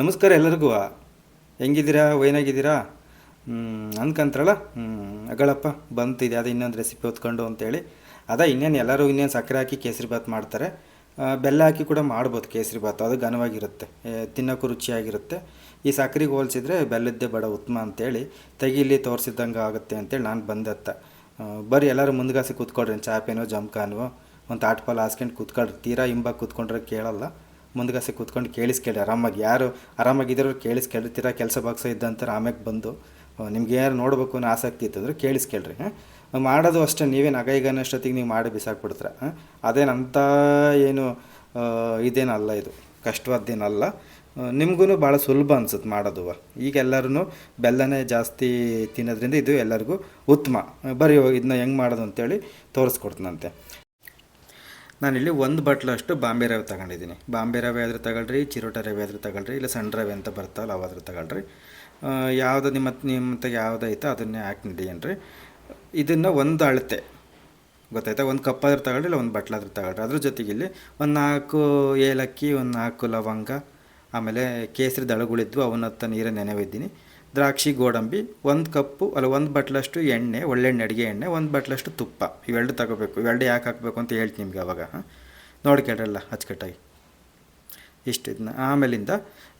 ನಮಸ್ಕಾರ ಎಲ್ಲರಿಗೂ. ಹೆಂಗಿದ್ದೀರಾ? ವೈನಾಗಿದ್ದೀರಾ? ಅನ್ಕಂತ್ರಲ್ಲ ಅಗಳಪ್ಪ, ಬಂತಿದೆ. ಅದು ಇನ್ನೊಂದು ರೆಸಿಪಿ ಹೊತ್ಕೊಂಡು ಅಂತೇಳಿ. ಅದ ಇನ್ನೇನು ಎಲ್ಲರೂ ಇನ್ನೇನು ಸಕ್ಕರೆ ಹಾಕಿ ಕೇಸರಿ ಭಾತ್ ಮಾಡ್ತಾರೆ. ಬೆಲ್ಲ ಹಾಕಿ ಕೂಡ ಮಾಡ್ಬೋದು ಕೇಸರಿ ಭಾತ್. ಅದು ಘನವಾಗಿರುತ್ತೆ. ತಿನ್ನೋಕ್ಕೂ ರುಚಿಯಾಗಿರುತ್ತೆ. ಈ ಸಕ್ಕರೆಗೆ ಹೋಲಿಸಿದ್ರೆ ಬೆಲ್ಲದ್ದೇ ಬಡ ಉತ್ತಮ ಅಂತೇಳಿ ತೆಗಿಲಿ ತೋರಿಸಿದಂಗೆ ಆಗುತ್ತೆ ಅಂತೇಳಿ ನಾನು ಬಂದತ್ತ. ಬರೀ ಎಲ್ಲರೂ ಮುಂದ್ಗಾಸಿ ಕೂತ್ಕೊಳ್ರಿ. ಚಾಪೇನೋ, ಜಮ್ಕಾನೋ, ಒಂದು ತಾಟ್ಪಾಲ್ ಹಾಸ್ಕೊಂಡು ಕೂತ್ಕೊಳ್ರಿ. ತೀರಾ ಹಿಂಬಾಗಿ ಕೂತ್ಕೊಂಡ್ರೆ ಕೇಳಲ್ಲ. ಮುಂದ್ಗಾಸೆ ಕೂತ್ಕೊಂಡು ಕೇಳಿಸ್ಕೇಳಿ, ಆರಾಮಾಗಿ. ಯಾರು ಆರಾಮಾಗಿದ್ದರೂ ಕೇಳಿಸ್ ಕೇಳಿರ್ತೀರ ಕೆಲಸ ಬಾಕ್ಸ ಇದ್ದಂತಾರೆ ಆಮ್ಯಾಗ ಬಂದು ನಿಮ್ಗೆ ಏನಾರು ನೋಡಬೇಕು ಅನ್ನೋ ಆಸಕ್ತಿ ಇತ್ತಂದ್ರೆ ಕೇಳಿಸ್ಕೇಳ್ರಿ ಹಾಂ ಮಾಡೋದು ಅಷ್ಟೇ ನೀವೇನು ಅಷ್ಟೊತ್ತಿಗೆ ನೀವು ಮಾಡಿ ಬಿಸಾಕ್ಬಿಡ್ತೀರ? ಹಾಂ ಅದೇನಂತ ಏನು ಇದೇನಲ್ಲ ಇದು, ಕಷ್ಟವಾದ್ದೇನಲ್ಲ. ನಿಮಗೂ ಭಾಳ ಸುಲಭ ಅನ್ಸುತ್ತೆ ಮಾಡೋದು. ಈಗ ಎಲ್ಲರೂ ಬೆಲ್ಲನೇ ಜಾಸ್ತಿ ತಿನ್ನೋದ್ರಿಂದ ಇದು ಎಲ್ಲರಿಗೂ ಉತ್ತಮ. ಬರೀ ಇದನ್ನ ಹೆಂಗೆ ಮಾಡೋದು ಅಂತೇಳಿ ತೋರಿಸ್ಕೊಡ್ತೀನಂತೆ. ನಾನಿಲ್ಲಿ ಒಂದು ಬಟ್ಲಷ್ಟು ಬಾಂಬೆ ರವೆ ತಗೊಂಡಿದ್ದೀನಿ. ಬಾಂಬೆ ರವೆ ಆದರೂ ತಗೊಳ್ರಿ, ಚಿರೋಟ ರವೆ ಆದರೂ ತಗೊಳ್ರಿ, ಇಲ್ಲ ಸಣ್ಣ ರವೆ ಅಂತ ಬರ್ತಾವಲ್ಲ ಅವಾದರೂ ತಗೊಳ್ರಿ. ಯಾವುದು ನಿಮ್ಮ ನಿಮ್ಮ ಯಾವುದೈತೋ ಅದನ್ನೇ ಹಾಕಿ ನಡೀನ್ರಿ ಇದನ್ನು ಒಂದು ಅಳತೆ. ಗೊತ್ತಾಯ್ತಾ? ಒಂದು ಕಪ್ ಆದ್ರೂ ತಗೊಳ್ರಿ, ಇಲ್ಲ ಒಂದು ಬಟ್ಲಾದರೂ ತಗೊಳ್ರಿ. ಅದ್ರ ಜೊತೆಗೆ ಇಲ್ಲಿ ಒಂದು ನಾಲ್ಕು ಏಲಕ್ಕಿ, ಒಂದು ನಾಲ್ಕು ಲವಂಗ, ಆಮೇಲೆ ಕೇಸರಿ ದಳಗಳಿದ್ವು ಅವನ್ನ ಹತ್ತ ನೀರನ್ನು ನೆನೆವಿದ್ದೀನಿ. ದ್ರಾಕ್ಷಿ ಗೋಡಂಬಿ, ಒಂದು ಕಪ್ಪು, ಅಲ್ಲ ಒಂದು ಬಟ್ಲಷ್ಟು ಎಣ್ಣೆ, ಒಳ್ಳೆಣ್ಣೆ, ಅಡುಗೆ ಎಣ್ಣೆ, ಒಂದು ಬಟ್ಲಷ್ಟು ತುಪ್ಪ. ಇವೆರಡು ತಗೋಬೇಕು. ಇವೆರಡು ಯಾಕೆ ಹಾಕಬೇಕು ಅಂತ ಹೇಳ್ತೀನಿ ನಿಮಗೆ ಅವಾಗ, ಹಾಂ? ನೋಡ್ಕೊಳ್ರಲ್ಲ ಅಚ್ಚುಕಟ್ಟಾಗಿ. ಇಷ್ಟು ಇದನ್ನ ಆಮೇಲಿಂದ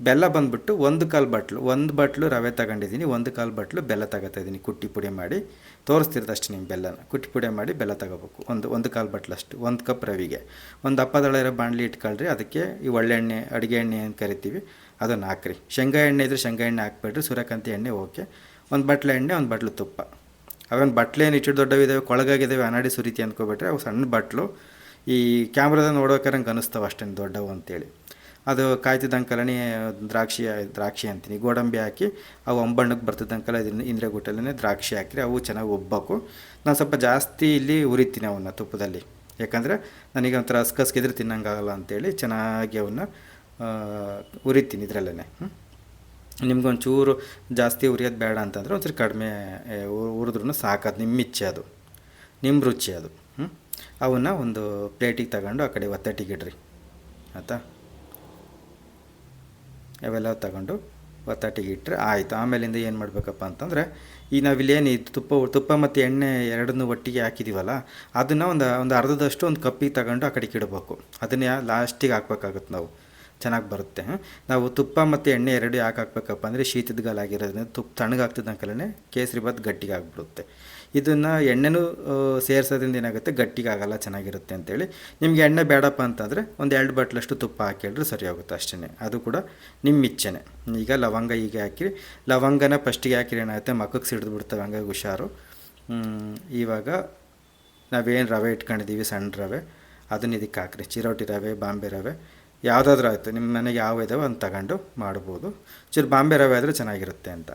ಬೆಲ್ಲ ಬಂದುಬಿಟ್ಟು ಒಂದು ಕಾಲು ಬಟ್ಲು, ಒಂದು ಬಟ್ಲು ರವೆ ತಗೊಂಡಿದ್ದೀನಿ, ಒಂದು ಕಾಲು ಬಟ್ಲು ಬೆಲ್ಲ ತಗೋತಾ ಇದ್ದೀನಿ. ಕುಟ್ಟಿ ಪುಡಿ ಮಾಡಿ. ತೋರಿಸ್ತಿರೋದು ನಿಮ್ಮ ಬೆಲ್ಲನ. ಕುಟ್ಟಿ ಪುಡಿ ಮಾಡಿ ಬೆಲ್ಲ ತಗೋಬೇಕು. ಒಂದು ಒಂದು ಕಾಲು ಬಟ್ಲಷ್ಟು, ಒಂದು ಕಪ್ ರವಿಗೆ. ಒಂದು ದಪ್ಪದಳ ಇರೋ ಬಾಣಲಿ ಇಟ್ಕೊಳ್ರಿ, ಅದಕ್ಕೆ ಈ ಒಳ್ಳೆಣ್ಣೆ, ಅಡುಗೆ ಎಣ್ಣೆ ಅಂತ ಕರಿತೀವಿ ಅದನ್ನು ಹಾಕ್ರಿ. ಶೇಂಗಾ ಎಣ್ಣೆ ಇದ್ದರೆ ಶೇಂಗಾ ಎಣ್ಣೆ ಹಾಕ್ಬೇಡ್ರಿ, ಸೂರ್ಯಕಾಂತಿ ಎಣ್ಣೆ ಓಕೆ. ಒಂದು ಬಟ್ಲೆ ಎಣ್ಣೆ, ಒಂದು ಬಟ್ಲು ತುಪ್ಪ. ಅವೊಂದು ಬಟ್ಲು ಏನು ಇಷ್ಟು ದೊಡ್ಡವಿದ್ದಾವೆ ಕೊಳಗಾಗಿದ್ದಾವೆ ಅನಾಡಿ ಸುರಿತಿ ಅಂದ್ಕೊಬಿಟ್ರೆ ಅವು ಸಣ್ಣ ಬಟ್ಲು. ಈ ಕ್ಯಾಮ್ರಾದ ನೋಡೋಕೆ ನಂಗೆ ಅನಿಸ್ತಾವೆ ಅಷ್ಟೇನು ದೊಡ್ಡವು ಅಂತೇಳಿ. ಅದು ಕಾಯ್ತಿದ್ದಂಕಲನೇ ದ್ರಾಕ್ಷಿ ದ್ರಾಕ್ಷಿ ಅಂತೀನಿ. ಗೋಡಂಬಿ ಹಾಕಿ ಅವು ಒಂಬಣ್ಣಕ್ಕೆ ಬರ್ತಿದ್ದಂಕಲ್ಲ ಇದನ್ನು ಇಂದ್ರೆ ಗುಟ್ಟಲೇ ದ್ರಾಕ್ಷಿ ಹಾಕಿರಿ. ಅವು ಚೆನ್ನಾಗಿ ಒಬ್ಬಬೇಕು ನಾನು ಸ್ವಲ್ಪ ಜಾಸ್ತಿ ಇಲ್ಲಿ ಉರಿತೀನಿ ಅವನ್ನ ತುಪ್ಪದಲ್ಲಿ. ಯಾಕಂದರೆ ನನಗೆ ಒಂಥರ ಹಸ್ಕಸ್ಕಿದ್ರೆ ತಿನ್ನಂಗಾಗಲ್ಲ ಅಂತೇಳಿ ಚೆನ್ನಾಗಿ ಅವನ್ನ ಉರಿತೀನಿ ಇದರಲ್ಲೇ ನಿಮ್ಗೊಂಚೂರು ಜಾಸ್ತಿ ಉರಿಯೋದು ಬೇಡ ಅಂತಂದರೆ ಒಂಚೂರು ಕಡಿಮೆ ಉರಿದ್ರೂ ಸಾಕದು ನಿಮ್ಮ ಇಚ್ಛೆ ಅದು. ನಿಮ್ಮ ರುಚಿ ಅದು. ಅವನ್ನ ಒಂದು ಪ್ಲೇಟಿಗೆ ತಗೊಂಡು ಆ ಕಡೆ ಒತ್ತಟ್ಟಿಗೆ ಇಡ್ರಿ. ಆಯಿತಾ? ಅವೆಲ್ಲ ತಗೊಂಡು ಒತ್ತಟ್ಟಿಗೆ ಇಟ್ಟರೆ ಆಯಿತು. ಆಮೇಲಿಂದ ಏನು ಮಾಡಬೇಕಪ್ಪ ಅಂತಂದರೆ, ಈ ನಾವಿಲ್ಲೇನು ಇದು ತುಪ್ಪ ತುಪ್ಪ ಮತ್ತು ಎಣ್ಣೆ ಎರಡನ್ನೂ ಒಟ್ಟಿಗೆ ಹಾಕಿದ್ದೀವಲ್ಲ ಅದನ್ನು ಒಂದು ಒಂದು ಅರ್ಧದಷ್ಟು ಒಂದು ಕಪ್ಪಿಗೆ ತಗೊಂಡು ಆ ಕಡೆಗೆ ಇಡಬೇಕು. ಅದನ್ನೇ ಲಾಸ್ಟಿಗೆ ಹಾಕ್ಬೇಕಾಗುತ್ತೆ ನಾವು. ಚೆನ್ನಾಗಿ ಬರುತ್ತೆ. ನಾವು ತುಪ್ಪ ಮತ್ತು ಎಣ್ಣೆ ಎರಡು ಯಾಕೆ ಹಾಕ್ಬೇಕಪ್ಪ ಅಂದರೆ ಶೀತದಗಾಲಾಗಿರೋದ್ರಿಂದ ತುಪ್ಪ ತಣ್ಣಗಾಗ್ತಿದ್ದಂಕಲೇ ಕೇಸರಿ ಬಾತ್ ಗಟ್ಟಿಗೆ ಆಗಿಬಿಡುತ್ತೆ. ಇದನ್ನು ಎಣ್ಣೆನೂ ಸೇರಿಸೋದ್ರಿಂದ ಏನಾಗುತ್ತೆ? ಗಟ್ಟಿಗೆ ಆಗೋಲ್ಲ, ಚೆನ್ನಾಗಿರುತ್ತೆ ಅಂತೇಳಿ. ನಿಮಗೆ ಎಣ್ಣೆ ಬೇಡಪ್ಪ ಅಂತಂದರೆ ಒಂದು ಎರಡು ಬಟ್ಲಷ್ಟು ತುಪ್ಪ ಹಾಕಿಡ್ರೆ ಸರಿ ಹೋಗುತ್ತೆ ಅಷ್ಟೇ ಅದು ಕೂಡ ನಿಮ್ಮ ಇಚ್ಛೆನೆ. ಈಗ ಲವಂಗ ಹೀಗೆ ಹಾಕಿರಿ ಲವಂಗನ ಫಸ್ಟಿಗೆ ಹಾಕಿರಿ ಏನಾಗುತ್ತೆ? ಮಕ್ಕಕ್ಕೆ ಸಿಡಿದು ಬಿಡ್ತವೆ, ಹಂಗಾಗಿ ಹುಷಾರು. ಇವಾಗ ನಾವೇನು ರವೆ ಇಟ್ಕೊಂಡಿದ್ದೀವಿ ಸಣ್ಣ ರವೆ. ಅದನ್ನ ಇದಕ್ಕೆ ಹಾಕ್ರಿ. ಚಿರೋಟಿ ರವೆ, ಬಾಂಬೆ ರವೆ. ಯಾವುದಾದ್ರೂ ಆಯಿತು ನಿಮ್ಮ ಮನೆಗೆ ಯಾವ ಇದಾವೆ ಅಂತ ತಗೊಂಡು ಮಾಡ್ಬೋದು. ಚೂರು ಬಾಂಬೆ ರವೆ ಆದರೆ ಚೆನ್ನಾಗಿರುತ್ತೆ ಅಂತ.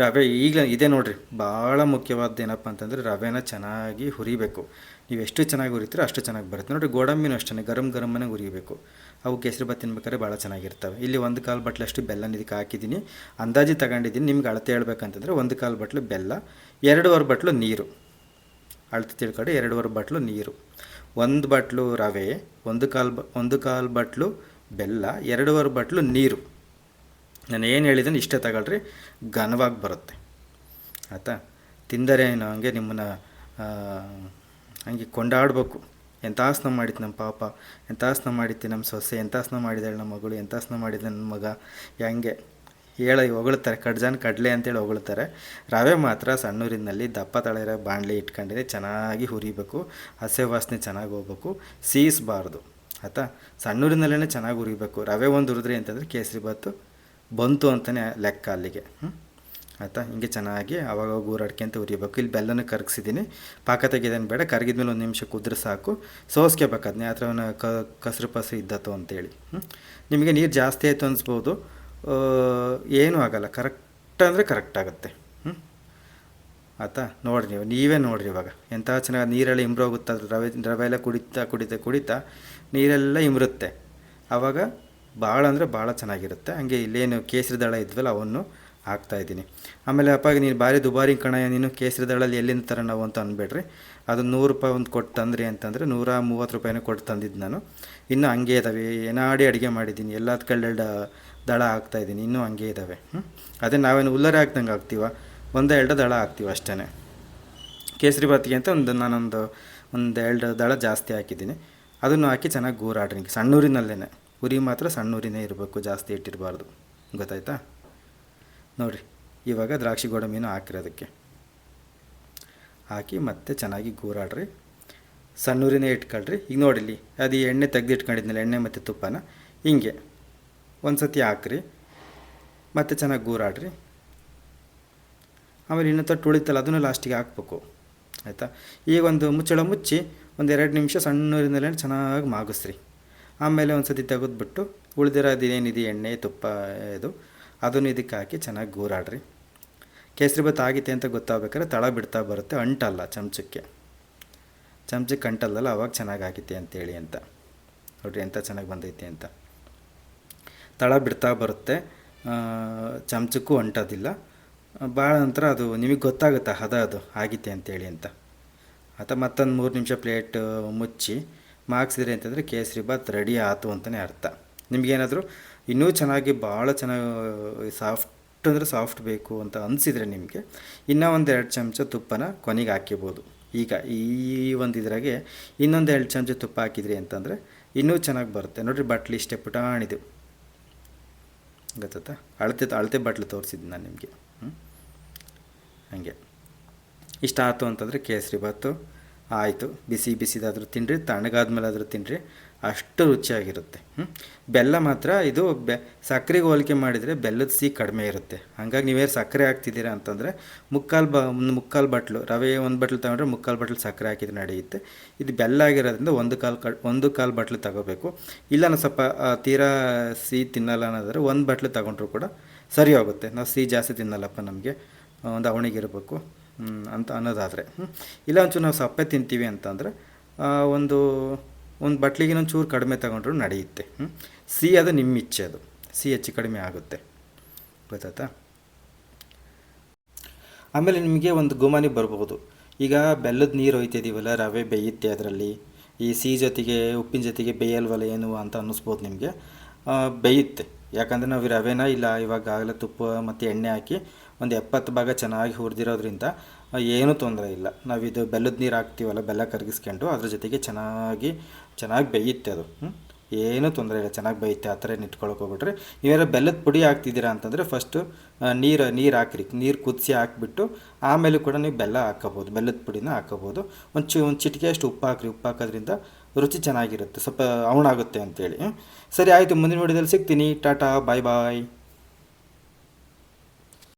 ರವೆ ಈಗ ಇದೆ ನೋಡಿರಿ ಭಾಳ ಮುಖ್ಯವಾದ ಏನಪ್ಪ ಅಂತಂದರೆ ರವೆನ ಚೆನ್ನಾಗಿ ಹುರಿಬೇಕು. ನೀವು ಎಷ್ಟು ಚೆನ್ನಾಗಿ ಹುರಿತೀರೋ ಅಷ್ಟು ಚೆನ್ನಾಗಿ ಬರುತ್ತೆ. ನೋಡಿರಿ ಗೋಡಂಬಿನೂ ಅಷ್ಟೇ ಗರಂ ಗರಮನೆ ಹುರಿಬೇಕು. ಅವು ಕೇಸರಿ ಬಾತ್ ತಿನ್ಬೇಕಾದ್ರೆ ಭಾಳ ಚೆನ್ನಾಗಿರ್ತವೆ. ಇಲ್ಲಿ ಒಂದು ಕಾಲು ಬಟ್ಲಷ್ಟು ಬೆಲ್ಲನ ಇದಕ್ಕೆ ಹಾಕಿದ್ದೀನಿ. ಅಂದಾಜು ತಗೊಂಡಿದ್ದೀನಿ, ನಿಮ್ಗೆ ಅಳತೆ ಹೇಳ್ಬೇಕಂತಂದರೆ ಒಂದು ಕಾಲು ಬಟ್ಲು ಬೆಲ್ಲ, ಎರಡೂವರೆ ಬಟ್ಲು ನೀರು. ಅಳತೆ ತಿಳ್ಕೊಂಡು ಎರಡೂವರೆ ಬಟ್ಲು ನೀರು. ಒಂದು ಬಟ್ಲು ರವೆ, ಒಂದು ಕಾಲು ಬ, ಒಂದು ಕಾಲು ಬಟ್ಲು ಬೆಲ್ಲ, ಎರಡೂವರೆ ಬಟ್ಲು ನೀರು. ನಾನು ಏನು ಹೇಳಿದ್ದೀನಿ ಇಷ್ಟೇ ತಗೊಳ್ರಿ, ಘನವಾಗಿ ಬರುತ್ತೆ. ಆಯಿತಾ? ತಿಂದರೆ ಏನು ಹಂಗೆ ನಿಮ್ಮನ್ನು ಹಂಗೆ ಕೊಂಡಾಡಬೇಕು. ಎಂಥ ಆಸನ ಮಾಡಿತ್ತು ನಮ್ಮ ಪಾಪ ಎಂಥ ಆಸನ ಮಾಡಿತ್ತು ನಮ್ಮ ಸೊಸೆ ಎಂಥ ಆಸನ ಮಾಡಿದಾಳೆ ನಮ್ಮ ಮಗಳು ಎಂಥ ಆಸನ ಮಾಡಿದ ನನ್ನ ಮಗ, ಹೆಂಗೆ? ಹೇಳ ಹೊಗಳ್ತಾರೆ. ಕಡ್ಜಾನ್ ಕಡಲೆ ಅಂತೇಳಿ ಹೊಗಳ್ತಾರೆ. ರವೆ ಮಾತ್ರ ಸಣ್ಣೂರಿನಲ್ಲಿ ದಪ್ಪ ತಳೆರ ಬಾಣಲೆ ಇಟ್ಕೊಂಡಿದೆ ಚೆನ್ನಾಗಿ ಹುರಿಬೇಕು. ಹಸೆ ವಾಸನೆ ಚೆನ್ನಾಗಿ ಹೋಗ್ಬೇಕು. ಸೀಸಬಾರ್ದು. ಆಯಿತಾ? ಸಣ್ಣೂರಿನಲ್ಲೇ ಚೆನ್ನಾಗಿ ಹುರಿಬೇಕು. ರವೆ ಒಂದು ಹುರಿದ್ರಿ ಅಂತಂದರೆ ಕೇಸರಿ ಬಾತು ಬಂತು ಅಂತಲೇ ಲೆಕ್ಕ ಅಲ್ಲಿಗೆ. ಹ್ಞೂ ಆಯಿತಾ? ಹಿಂಗೆ ಚೆನ್ನಾಗಿ ಅವಾಗ ಊರಾಡ್ಕೊಂತ ಉರಿಬೇಕು ಇಲ್ಲಿ ಬೆಲ್ಲನ ಕರಗಿಸಿದ್ದೀನಿ. ಪಾಕ ತೆಗೆದೇನು ಬೇಡ. ಕರಗಿದ್ಮೇಲೆ ಒಂದು ನಿಮಿಷ ಕುದ್ರೆ ಸಾಕು. ಸೋಸ್ಕೋಬೇಕು ಅದನ್ನೇ ಆ ಥರ ಕ ಕಸರು ಪಸರು ಇದ್ದತ್ತು ಅಂತೇಳಿ. ಹ್ಞೂ ನಿಮಗೆ ನೀರು ಜಾಸ್ತಿ ಆಯಿತು ಅನಿಸ್ಬೋದು. ಆ, ಏನೂ ಆಗಲ್ಲ. ಕರೆಕ್ಟ್ ಅಂದರೆ ಕರೆಕ್ಟ್ ಆಗುತ್ತೆ. ಹ್ಞೂ ಆಯಿತಾ? ನೋಡಿರಿ ನೀವು. ನೀವೇ ನೋಡಿರಿ ಇವಾಗ. ಎಂಥ ಚೆನ್ನಾಗಿ ನೀರೆಲ್ಲ ಇಂಬ್ರೋಗುತ್ತೆ ಅದು ರವೆ ರವೆ ಎಲ್ಲ ಕುಡಿತಾ ಕುಡಿತಾ ಕುಡಿತಾ ನೀರೆಲ್ಲ ಇಮ್ರುತ್ತೆ ಆವಾಗ ಭಾಳ ಅಂದರೆ ಭಾಳ ಚೆನ್ನಾಗಿರುತ್ತೆ. ಹಂಗೆ ಇಲ್ಲೇನು ಕೇಸರಿ ದಳ ಇದ್ವಲ್ಲ, ಅವನ್ನು ಹಾಕ್ತಾಯಿದ್ದೀನಿ ಆಮೇಲೆ ಅಪ್ಪಾಗಿ ನೀನು ಭಾರಿ ದುಬಾರಿ ಕಣಯ್ಯ, ನೀನು ಕೇಸರಿ ದಳಲ್ಲಿ ಎಲ್ಲಿಂದ ತರ ನಾವು ಅಂತ ಅನ್ಬೇಡ್ರಿ ಅದು ನೂರು ರೂಪಾಯಿ ಒಂದು ಕೊಟ್ಟು ತಂದ್ರಿ ಅಂತಂದರೆ ನೂರ ಮೂವತ್ತು ರೂಪಾಯಿನೂ ಕೊಟ್ಟು ತಂದಿದ್ದು ನಾನು. ಇನ್ನೂ ಹಂಗೆ ಇದಾವೆ. ಏನಾಡಿ ಅಡುಗೆ ಮಾಡಿದ್ದೀನಿ. ಕಳ್ಳೆರಡು ದಳ ಹಾಕ್ತಾಯಿದ್ದೀನಿ ಇನ್ನೂ ಹಂಗೆ ಇದ್ದಾವೆ ಹ್ಞೂ ಅದೇ ನಾವೇನು ಉಲ್ಲರೆ ಹಾಕ್ದಂಗೆ ಹಾಕ್ತೀವ? ಒಂದು ಎರಡು ದಳ ಹಾಕ್ತೀವಿ ಅಷ್ಟೇ ಕೇಸರಿ ಬಾತಿಗೆ ಅಂತ ಒಂದು ನಾನೊಂದು, ಒಂದು ಎರಡು ದಳ ಜಾಸ್ತಿ ಹಾಕಿದ್ದೀನಿ. ಅದನ್ನು ಹಾಕಿ ಚೆನ್ನಾಗಿ ಗೂರಾಡ್ರಿ. ಸಣ್ಣೂರಿನಲ್ಲೇ ಉರಿ ಮಾತ್ರ ಸಣ್ಣೂರಿನೇ ಇರಬೇಕು, ಜಾಸ್ತಿ ಇಟ್ಟಿರಬಾರ್ದು. ಗೊತ್ತಾಯ್ತಾ? ನೋಡಿರಿ, ಇವಾಗ ದ್ರಾಕ್ಷಿ ಗೋಡಂಬಿನೂ ಹಾಕಿರೋದಕ್ಕೆ ಹಾಕಿ ಮತ್ತೆ ಚೆನ್ನಾಗಿ ಗೂರಾಡ್ರಿ. ಸಣ್ಣೂರಿನೇ ಇಟ್ಕೊಳ್ರಿ. ಈಗ ನೋಡಿಲಿ ಅದು ಎಣ್ಣೆ ತೆಗೆದಿಟ್ಕೊಂಡಿದ್ನಲ್ಲ, ಎಣ್ಣೆ ಮತ್ತು ತುಪ್ಪನ, ಹಿಂಗೆ. ಒಂದು ಸತಿ ಹಾಕ್ರಿ. ಮತ್ತೆ ಚೆನ್ನಾಗಿ ಗೂರಾಡ್ರಿ. ಆಮೇಲೆ ಇನ್ನೊಂದು ಉಳಿತಲ್ಲ ಅದನ್ನು ಲಾಸ್ಟಿಗೆ ಹಾಕ್ಬೇಕು. ಆಯಿತಾ? ಈಗ ಒಂದು ಮುಚ್ಚಳ ಮುಚ್ಚಿ ಒಂದು ಎರಡು ನಿಮಿಷ ಸಣ್ಣೂರಿನಲ್ಲೇ ಚೆನ್ನಾಗಿ ಮಾಗಿಸ್ರಿ. ಆಮೇಲೆ ಒಂದು ಸತಿ ತೆಗೆದ್ಬಿಟ್ಟು ಉಳಿದಿರೋದು ಏನಿದೆ, ಎಣ್ಣೆ, ತುಪ್ಪ, ಇದು, ಅದನ್ನು ಇದಕ್ಕೆ ಹಾಕಿ ಚೆನ್ನಾಗಿ ಗೂರಾಡ್ರಿ. ಕೇಸರಿ ಭಾತ್ ಆಗೈತೆ ಅಂತ ಗೊತ್ತಾಗಬೇಕಾದ್ರೆ ತಳ ಬಿಡ್ತಾ ಬರುತ್ತೆ, ಅಂಟಲ್ಲ ಚಮಚಕ್ಕೆ. ಚಮಚಕ್ಕೆ ಅಂಟಲ್ಲಲ್ಲ, ಅವಾಗ ಚೆನ್ನಾಗಿ ಆಗಿತ್ತೆ ಅಂತೇಳಿ ಅಂತ. ನೋಡಿರಿ ಎಂಥ ಚೆನ್ನಾಗಿ ಬಂದೈತೆ ಅಂತ. ತಳ ಬಿಡ್ತಾ ಬರುತ್ತೆ. ಚಮಚಕ್ಕೂ ಅಂಟೋದಿಲ್ಲ ಭಾಳ ನಂತರ ಅದು ನಿಮಗೆ ಗೊತ್ತಾಗುತ್ತೆ, ಹದ ಅದು ಆಗಿತ್ತೆ ಅಂತೇಳಿ ಅಂತ. ಆತ ಮತ್ತೊಂದು ಮೂರು ನಿಮಿಷ ಪ್ಲೇಟ್ ಮುಚ್ಚಿ ಮಾಗ್ಸಿದ್ರಿ ಅಂತಂದರೆ ಕೇಸರಿ ಬಾತ್ ರೆಡಿ ಆಯಿತು ಅಂತಲೇ ಅರ್ಥ. ನಿಮಗೇನಾದರೂ ಇನ್ನೂ ಚೆನ್ನಾಗಿ ಭಾಳ ಚೆನ್ನಾಗಿ ಸಾಫ್ಟ್ ಅಂದರೆ ಸಾಫ್ಟ್ ಬೇಕು ಅಂತ ಅನಿಸಿದರೆ ನಿಮಗೆ ಇನ್ನೂ ಒಂದು ಎರಡು ಚಮಚ ತುಪ್ಪನ ಕೊನೆಗೆ ಹಾಕಿಬೋದು. ಈಗ ಈ ಒಂದು ಇದ್ರಾಗೆ ಇನ್ನೊಂದು ಎರಡು ಚಮಚ ತುಪ್ಪ ಹಾಕಿದ್ರಿ ಅಂತಂದರೆ ಇನ್ನೂ ಚೆನ್ನಾಗಿ ಬರುತ್ತೆ. ನೋಡಿರಿ, ಬಟ್ಲಿ ಇಷ್ಟೇ ಪುಟಾಣಿದು. ಗೊತ್ತಾ ಅಳತೆ ಅಳತೆ ಬಟ್ಲು ತೋರಿಸಿದ್ದು ನಾನು ನಿಮಗೆ. ಹ್ಞೂ ಹಾಗೆ. ಇಷ್ಟ ಆಯಿತು ಅಂತಂದರೆ ಕೇಸರಿ ಭಾತು, ಆಯಿತು. ಬಿಸಿ, ಬಿಸಿದಾದರೂ ತಿನ್ನಿರಿ ತಣ್ಣಗಾದ್ಮೇಲೆ ಆದರೂ ತಿನ್ನಿರಿ ಅಷ್ಟು ರುಚಿಯಾಗಿರುತ್ತೆ. ಬೆಲ್ಲ ಮಾತ್ರ ಇದು ಬೆ, ಸಕ್ಕರೆಗೆ ಹೋಲಿಕೆ ಮಾಡಿದರೆ ಬೆಲ್ಲದ ಸಿಹಿ ಕಡಿಮೆ ಇರುತ್ತೆ. ಹಾಗಾಗಿ ನೀವೇ ಸಕ್ಕರೆ ಹಾಕ್ತಿದ್ದೀರಾ ಅಂತಂದರೆ ಮುಕ್ಕಾಲು ಬ, ಒಂದು ಮುಕ್ಕಾಲು ಬಟ್ಲು, ರವೆ ಒಂದು ಬಟ್ಲು ತಗೊಂಡ್ರೆ ಮುಕ್ಕಾಲು ಬಟ್ಲು ಸಕ್ಕರೆ ಹಾಕಿದ್ರೆ ನಡೆಯುತ್ತೆ. ಇದು ಬೆಲ್ಲ ಆಗಿರೋದ್ರಿಂದ ಒಂದು ಕಾಲು ಕ, ಒಂದು ಕಾಲು ಬಟ್ಲು ತಗೋಬೇಕು. ಇಲ್ಲ ಸ್ವಲ್ಪ ತೀರಾ ಸಿಹಿ ತಿನ್ನಲ್ಲ ಅನ್ನೋದಾದ್ರೆ ಒಂದು ಬಟ್ಲು ತಗೊಂಡ್ರು ಕೂಡ ಸರಿ ಹೋಗುತ್ತೆ. ನಾವು ಸಿಹಿ ಜಾಸ್ತಿ ತಿನ್ನಲ್ಲಪ್ಪ ನಮಗೆ. ಒಂದು ಅವಣಿಗಿರಬೇಕು ಅಂತ ಅನ್ನೋದಾದರೆ. ಇಲ್ಲ ಒಂಚೂರು ನಾವು ಸಪ್ಪೆ ತಿಂತೀವಿ ಅಂತಂದರೆ ಒಂದು ಒಂದು ಬಟ್ಲಿಗೆ ಚೂರು ಕಡಿಮೆ ತಗೊಂಡ್ರು ನಡೆಯುತ್ತೆ. ಸಿ ಅದು ನಿಮ್ಮ ಇಚ್ಛೆ ಅದು. ಸಿ ಹೆಚ್ಚು ಕಡಿಮೆ ಆಗುತ್ತೆ. ಗೊತ್ತಾಯ್ತಾ? ಆಮೇಲೆ ನಿಮಗೆ ಒಂದು ಗುಮಾನಿ ಬರ್ಬೋದು. ಈಗ ಬೆಲ್ಲದ ನೀರು ಹೋಯ್ತಿದ್ದೀವಲ್ಲ ರವೆ ಬೇಯುತ್ತೆ ಅದರಲ್ಲಿ. ಈ ಸಿಹಿ ಜೊತೆಗೆ, ಉಪ್ಪಿನ ಜೊತೆಗೆ ಬೇಯಲ್ವಲ್ಲ ಏನು ಅಂತ ಅನ್ನಿಸ್ಬೋದು ನಿಮಗೆ. ಬೇಯುತ್ತೆ. ಯಾಕಂದರೆ ನಾವು ರವೆನ ಇಲ್ಲ, ಇವಾಗ ಆಗಲೇ ತುಪ್ಪ ಮತ್ತು ಎಣ್ಣೆ ಹಾಕಿ ಒಂದು ಎಪ್ಪತ್ತು ಭಾಗ ಚೆನ್ನಾಗಿ ಹುರಿದಿರೋದ್ರಿಂದ ಏನೂ ತೊಂದರೆ ಇಲ್ಲ. ನಾವಿದು ಬೆಲ್ಲದ ನೀರು ಹಾಕ್ತೀವಲ್ಲ, ಬೆಲ್ಲ ಕರಗಿಸ್ಕೊಂಡು ಅದ್ರ ಜೊತೆಗೆ ಚೆನ್ನಾಗಿ ಚೆನ್ನಾಗಿ ಬೇಯುತ್ತೆ ಅದು? ಏನೂ ತೊಂದರೆ ಇಲ್ಲ, ಚೆನ್ನಾಗಿ ಬೇಯುತ್ತೆ, ಆ ಥರ ಹೋಗ್ಬಿಟ್ರೆ. ನೀವೇನೋ ಬೆಲ್ಲದ ಪುಡಿ ಹಾಕ್ತಿದ್ದೀರಾ ಅಂತಂದರೆ ಫಸ್ಟು ನೀರು ನೀರು ಹಾಕ್ರಿ. ನೀರು ಕುದಿಸಿ ಹಾಕ್ಬಿಟ್ಟು ಆಮೇಲೆ ಕೂಡ ನೀವು ಬೆಲ್ಲ ಹಾಕೋಬೋದು ಬೆಲ್ಲದ ಪುಡಿನ ಹಾಕೋಬೋದು ಒಂದು ಚು ಒಂದು ಚಿಟಿಕೆ ಅಷ್ಟು ಉಪ್ಪು ಹಾಕ್ರಿ ಉಪ್ಪು ಹಾಕೋದ್ರಿಂದ ರುಚಿ ಚೆನ್ನಾಗಿರುತ್ತೆ. ಸ್ವಲ್ಪ ಅವಣಾಗುತ್ತೆ ಅಂತೇಳಿ? ಸರಿ ಆಯಿತು. ಮುಂದಿನ ವಿಡಿಯೋದಲ್ಲಿ ಸಿಗ್ತೀನಿ. ಟಾಟಾ ಬಾಯ್ ಬಾಯ್